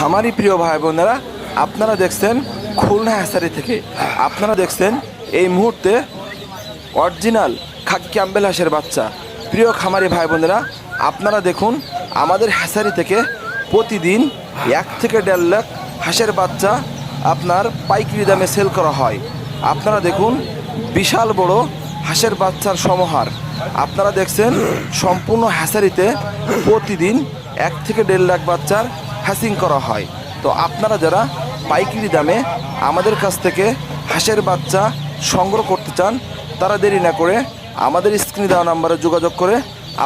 খামারি প্রিয় ভাই বোনেরা, আপনারা দেখছেন খুলনা হ্যাসারি থেকে। আপনারা দেখছেন এই মুহূর্তে অরিজিনাল খাকি ক্যাম্বেল হাঁসের বাচ্চা। প্রিয় খামারি ভাই বোনেরা, আপনারা দেখুন, আমাদের হ্যাসারি থেকে প্রতিদিন এক থেকে দেড় লাখ হাঁসের বাচ্চা আপনার পাইকারি দামে সেল করা হয়। আপনারা দেখুন, বিশাল বড় হাঁসের বাচ্চার সমাহার। আপনারা দেখছেন, সম্পূর্ণ হ্যাসারিতে প্রতিদিন এক থেকে দেড় লাখ বাচ্চার হ্যাসিং করা হয়। তো আপনারা যারা পাইকারি দামে আমাদের কাছ থেকে হাঁসের বাচ্চা সংগ্রহ করতে চান, তারা দেরি না করে আমাদের স্ক্রিনে দেওয়া নাম্বারে যোগাযোগ করে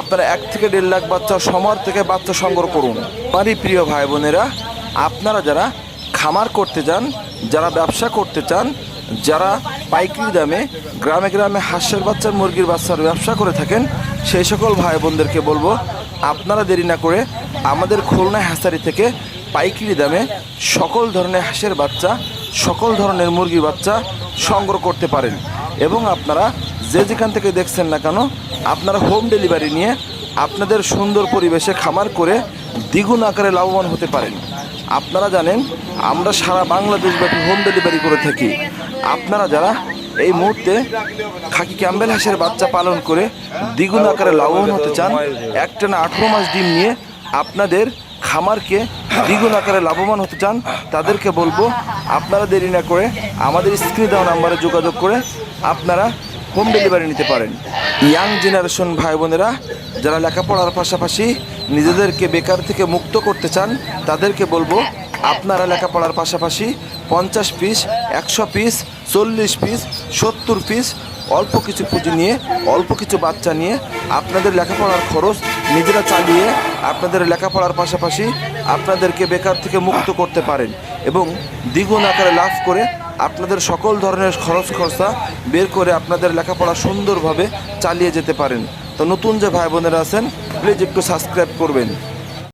আপনারা এক থেকে দেড় লাখ বাচ্চা সমর থেকে বাচ্চা সংগ্রহ করুন। আমারই প্রিয় ভাই বোনেরা, আপনারা যারা খামার করতে চান, যারা ব্যবসা করতে চান, যারা পাইকারি দামে গ্রামে গ্রামে হাঁসের বাচ্চার মুরগির বাচ্চার ব্যবসা করে থাকেন, সেই সকল ভাই বোনদেরকে বলব আপনারা দেরি না করে আমাদের খুলনা হাসারি থেকে পাইকারি দামে সকল ধরনের হাঁসের বাচ্চা, সকল ধরনের মুরগির বাচ্চা সংগ্রহ করতে পারেন। এবং আপনারা যে যেখান থেকে দেখছেন না কেন, আপনারা হোম ডেলিভারি নিয়ে আপনাদের সুন্দর পরিবেশে খামার করে দ্বিগুণ আকারে লাভবান হতে পারেন। আপনারা জানেন, আমরা সারা বাংলাদেশব্যাপী হোম ডেলিভারি করে থাকি। আপনারা যারা এই মুহূর্তে খাকি ক্যাম্বেল হাঁসের বাচ্চা পালন করে দ্বিগুণ আকারে লাভবান হতে চান। একটা না আঠেরো মাস ডিম নিয়ে আপনাদের খামারকে দ্বিগুণ আকারে লাভবান হতে চান, তাদেরকে বলব, আপনারা দেরি না করে আমাদের স্ক্রিনে দেওয়া নাম্বারে যোগাযোগ করে আপনারা হোম ডেলিভারি নিতে পারেন। ইয়াং জেনারেশন ভাই বোনেরা, যারা লেখাপড়ার পাশাপাশি নিজেদেরকে বেকার থেকে মুক্ত করতে চান, তাদেরকে বলব আপনারা লেখাপড়ার পাশাপাশি পঞ্চাশ পিস, একশো পিস, চল্লিশ পিস, সত্তর পিস, অল্প কিছু পুঁজি নিয়ে, অল্প কিছু বাচ্চা নিয়ে আপনাদের লেখাপড়ার খরচ নিজেরা চালিয়ে আপনাদের লেখাপড়ার পাশাপাশি আপনাদেরকে বেকার থেকে মুক্ত করতে পারেন এবং দ্বিগুণ আকারে লাভ করে আপনাদের সকল ধরনের খরচ খরচা বের করে আপনাদের লেখাপড়া সুন্দরভাবে চালিয়ে যেতে পারেন। তো নতুন যে ভাই বোনেরা আছেন প্লিজ একটু সাবস্ক্রাইব করবেন।